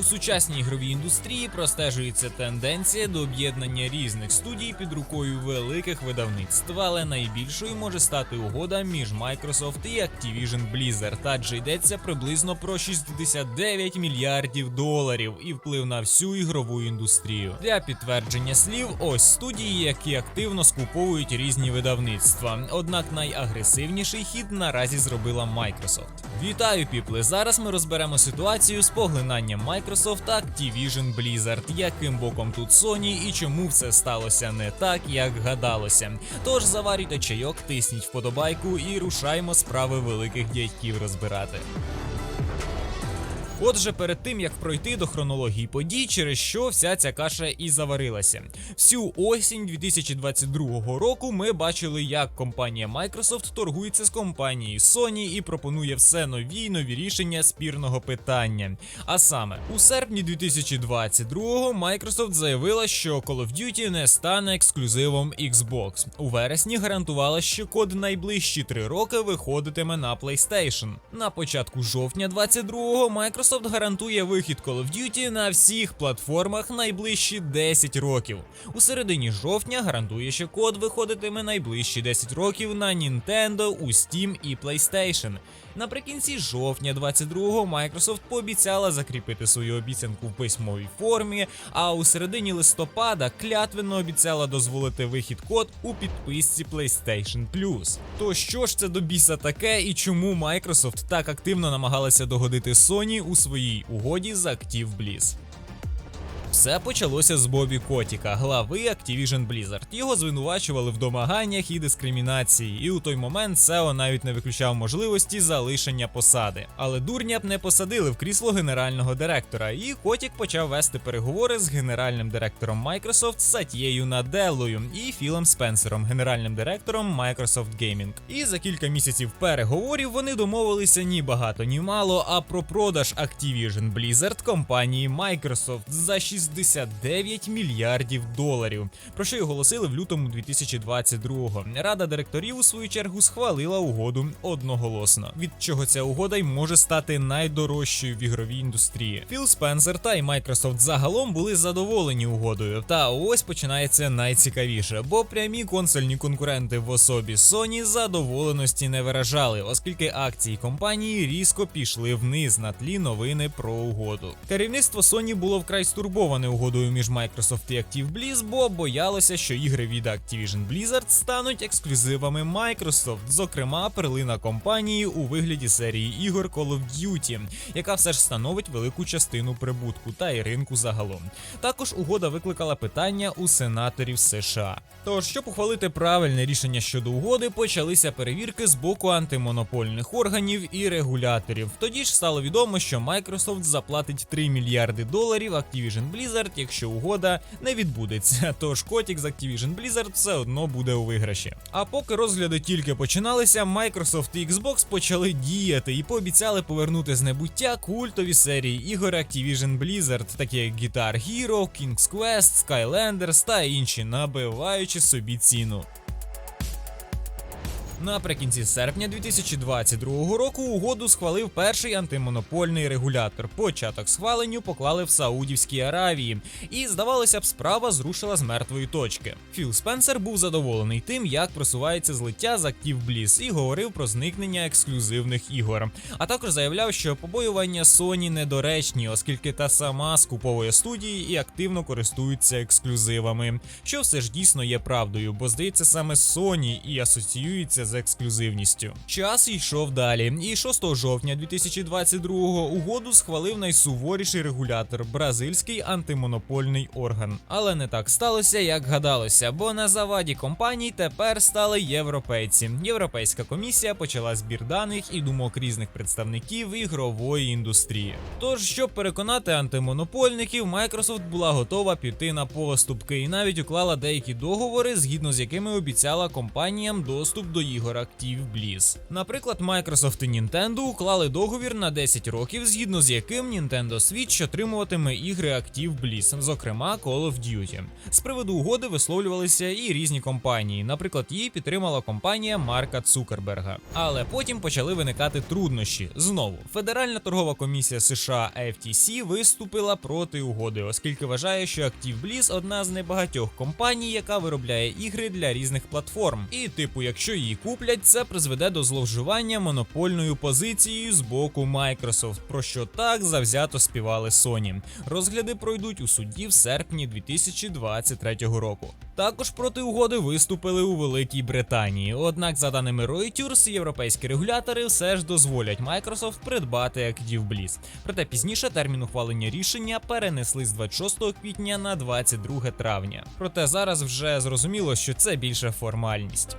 У сучасній ігровій індустрії простежується тенденція до об'єднання різних студій під рукою великих видавництв, але найбільшою може стати угода між Microsoft і Activision Blizzard, адже йдеться приблизно про 69 мільярдів доларів і вплив на всю ігрову індустрію. Для підтвердження слів, ось студії, які активно скуповують різні видавництва. Однак найагресивніший хід наразі зробила Microsoft. Вітаю, піпли! Зараз ми розберемо ситуацію з поглинанням Microsoft та Activision Blizzard, яким боком тут Sony і чому все сталося не так, як гадалося. Тож заварюйте чайок, тисніть вподобайку і рушаймо справи великих дядьків розбирати. Отже, перед тим як пройти до хронології подій, через що вся ця каша і заварилася. Всю осінь 2022 року ми бачили, як компанія Microsoft торгується з компанією Sony і пропонує все нові й нові рішення спірного питання. А саме, у серпні 2022 Microsoft заявила, що Call of Duty не стане ексклюзивом Xbox. У вересні гарантувала, що код найближчі три роки виходитиме на PlayStation. На початку жовтня 22-го Microsoft гарантує вихід Call of Duty на всіх платформах найближчі 10 років. У середині жовтня гарантує, що код виходитиме найближчі 10 років на Nintendo, у Steam і PlayStation. Наприкінці жовтня 22-го Microsoft пообіцяла закріпити свою обіцянку в письмовій формі, а у середині листопада клятвенно обіцяла дозволити вихід код у підписці PlayStation Plus. То що ж це до біса таке і чому Microsoft так активно намагалася догодити Sony у своїй угоді з Active Bliss? Все почалося з Бобі Котіка, глави Activision Blizzard. Його звинувачували в домаганнях і дискримінації, і у той момент SEO навіть не виключав можливості залишення посади. Але дурня б не посадили в крісло генерального директора, і Котік почав вести переговори з генеральним директором Microsoft Сатією Наделлою і Філом Спенсером, генеральним директором Microsoft Gaming. І за кілька місяців переговорів вони домовилися ні багато, ні мало, а про продаж Activision Blizzard компанії Microsoft за 69 мільярдів доларів. Про що й оголосили в лютому 2022-го. Рада директорів у свою чергу схвалила угоду одноголосно, від чого ця угода й може стати найдорожчою в ігровій індустрії. Філ Спенсер та й Microsoft загалом були задоволені угодою. Та ось починається найцікавіше, бо прямі консольні конкуренти в особі Sony задоволеності не виражали, оскільки акції компанії різко пішли вниз на тлі новини про угоду. Керівництво Sony було вкрай стурбоване угодою між Microsoft і Active Bliss, бо боялося, що ігри від Activision Blizzard стануть ексклюзивами Microsoft, зокрема перлина компанії у вигляді серії ігор Call of Duty, яка все ж становить велику частину прибутку та й ринку загалом. Також угода викликала питання у сенаторів США. Тож, щоб ухвалити правильне рішення щодо угоди, почалися перевірки з боку антимонопольних органів і регуляторів. Тоді ж стало відомо, що Microsoft заплатить 3 мільярди доларів Activision Blizzard, якщо угода не відбудеться. Тож Котік з Activision Blizzard все одно буде у виграші. А поки розгляди тільки починалися, Microsoft і Xbox почали діяти і пообіцяли повернути з небуття культові серії ігор Activision Blizzard, такі як Guitar Hero, King's Quest, Skylanders та інші, набиваючи собі ціну. Наприкінці серпня 2022 року угоду схвалив перший антимонопольний регулятор. Початок схваленню поклали в Саудівській Аравії, і здавалося б, справа зрушила з мертвої точки. Філ Спенсер був задоволений тим, як просувається злиття з Active Bliss і говорив про зникнення ексклюзивних ігор. А також заявляв, що побоювання Sony недоречні, оскільки та сама скуповує студії і активно користується ексклюзивами. Що все ж дійсно є правдою, бо здається, саме Sony і асоціюється з ексклюзивністю. Час йшов далі, і 6 жовтня 2022-го угоду схвалив найсуворіший регулятор бразильський антимонопольний орган. Але не так сталося, як гадалося, бо на заваді компаній тепер стали європейці. Європейська комісія почала збір даних і думок різних представників ігрової індустрії. Тож, щоб переконати антимонопольників, Microsoft була готова піти на поступки і навіть уклала деякі договори, згідно з якими обіцяла компаніям доступ до їх ігор Active Bliss. Наприклад, Microsoft і Nintendo уклали договір на 10 років, згідно з яким Nintendo Switch отримуватиме ігри Active Bliss, зокрема Call of Duty. З приводу угоди висловлювалися і різні компанії. Наприклад, її підтримала компанія Марка Цукерберга. Але потім почали виникати труднощі. Знову Федеральна торгова комісія США FTC виступила проти угоди, оскільки вважає, що Active Bliss одна з небагатьох компаній, яка виробляє ігри для різних платформ. І, типу, якщо її куплять, це призведе до зловживання монопольною позицією з боку Microsoft, про що так завзято співали Sony. Розгляди пройдуть у суді в серпні 2023 року. Також проти угоди виступили у Великій Британії. Однак, за даними Reuters, європейські регулятори все ж дозволять Microsoft придбати Active Bliss. Проте пізніше термін ухвалення рішення перенесли з 26 квітня на 22 травня. Проте зараз вже зрозуміло, що це більше формальність.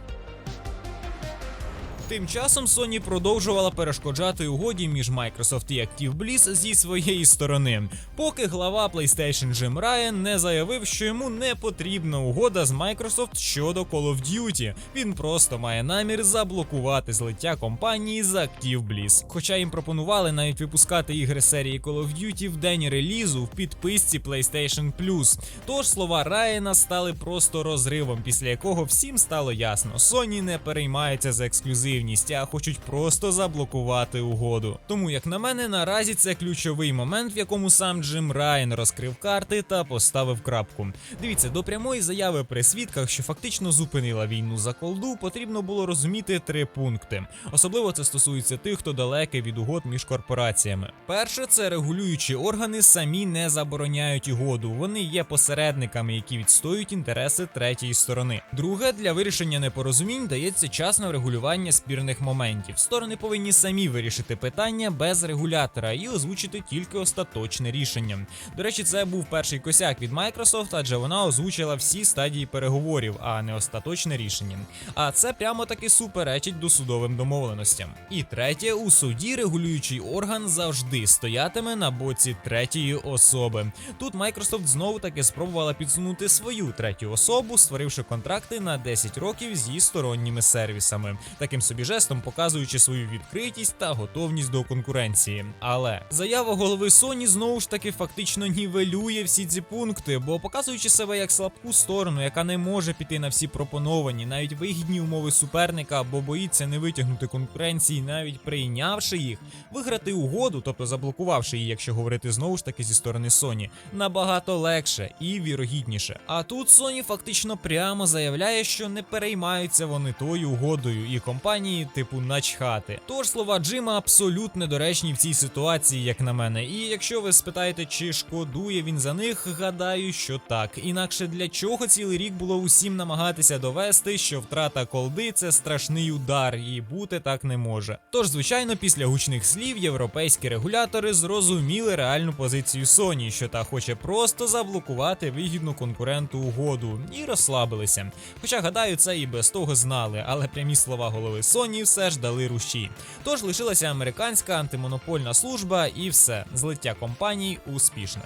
Тим часом Sony продовжувала перешкоджати угоді між Microsoft і Active Bliss зі своєї сторони, поки глава PlayStation Jim Ryan не заявив, що йому не потрібна угода з Microsoft щодо Call of Duty. Він просто має намір заблокувати злиття компанії з ActiveBliss. Хоча їм пропонували навіть випускати ігри серії Call of Duty в день релізу в підписці PlayStation Plus. Тож слова Райана стали просто розривом, після якого всім стало ясно, Sony не переймається за ексклюзив а хочуть просто заблокувати угоду. Тому, як на мене, наразі це ключовий момент, в якому сам Джим Райан розкрив карти та поставив крапку. Дивіться, до прямої заяви при свідках, що фактично зупинила війну за колду, потрібно було розуміти три пункти. Особливо це стосується тих, хто далекий від угод між корпораціями. Перше, це регулюючі органи самі не забороняють угоду. Вони є посередниками, які відстоюють інтереси третьої сторони. Друге, для вирішення непорозумінь дається час на врегулювання спірних моментів. Сторони повинні самі вирішити питання без регулятора і озвучити тільки остаточне рішення. До речі, це був перший косяк від Microsoft, адже вона озвучила всі стадії переговорів, а не остаточне рішення. А це прямо таки суперечить досудовим домовленостям. І третє, у суді регулюючий орган завжди стоятиме на боці третьої особи. Тут Microsoft знову таки спробувала підсунути свою третю особу, створивши контракти на 10 років зі сторонніми сервісами. Таким собі жестом показуючи свою відкритість та готовність до конкуренції. Але заява голови Sony знову ж таки фактично нівелює всі ці пункти, бо показуючи себе як слабку сторону, яка не може піти на всі пропоновані, навіть вигідні умови суперника, бо боїться не витягнути конкуренції, навіть прийнявши їх, виграти угоду, тобто заблокувавши її, якщо говорити знову ж таки зі сторони Sony, набагато легше і вірогідніше. А тут Sony фактично прямо заявляє, що не переймаються вони тою угодою, і компанії типу начхати. Тож слова Джима абсолютно недоречні в цій ситуації, як на мене. І якщо ви спитаєте, чи шкодує він за них, гадаю, що так. Інакше для чого цілий рік було усім намагатися довести, що втрата колди це страшний удар, і бути так не може. Тож, звичайно, після гучних слів європейські регулятори зрозуміли реальну позицію Sony, що та хоче просто заблокувати вигідну конкуренту угоду, і розслабилися. Хоча, гадаю, це і без того знали, але прямі слова голови Sony все ж дали руші. Тож лишилася американська антимонопольна служба і все, злиття компаній успішне.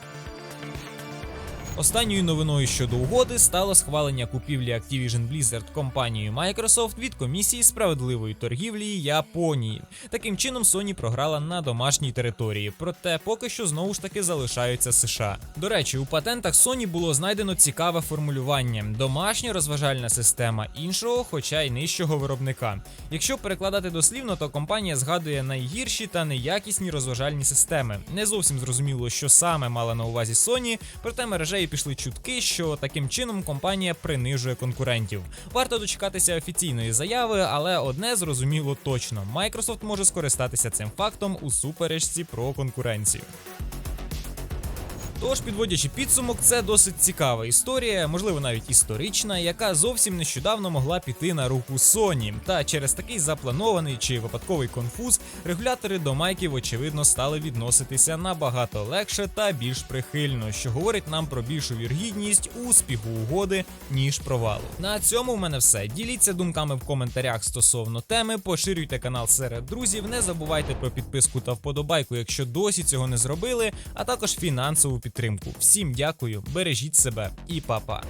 Останньою новиною щодо угоди стало схвалення купівлі Activision Blizzard компанією Microsoft від комісії справедливої торгівлі Японії. Таким чином Sony програла на домашній території, проте поки що знову ж таки залишаються США. До речі, у патентах Sony було знайдено цікаве формулювання: домашня розважальна система іншого, хоча й нижчого виробника. Якщо перекладати дослівно, то компанія згадує найгірші та неякісні розважальні системи. Не зовсім зрозуміло, що саме мала на увазі Sony, проте мережею пішли чутки, що таким чином компанія принижує конкурентів. Варто дочекатися офіційної заяви, але одне зрозуміло точно: Microsoft може скористатися цим фактом у суперечці про конкуренцію. Тож, підводячи підсумок, це досить цікава історія, можливо, навіть історична, яка зовсім нещодавно могла піти на руку Sony. Та через такий запланований чи випадковий конфуз регулятори до майків, очевидно, стали відноситися набагато легше та більш прихильно, що говорить нам про більшу віргідність успіху угоди, ніж провалу. На цьому в мене все. Діліться думками в коментарях стосовно теми, поширюйте канал серед друзів, не забувайте про підписку та вподобайку, якщо досі цього не зробили, а також фінансову підтримку підтримку. Всім дякую, бережіть себе і па-па.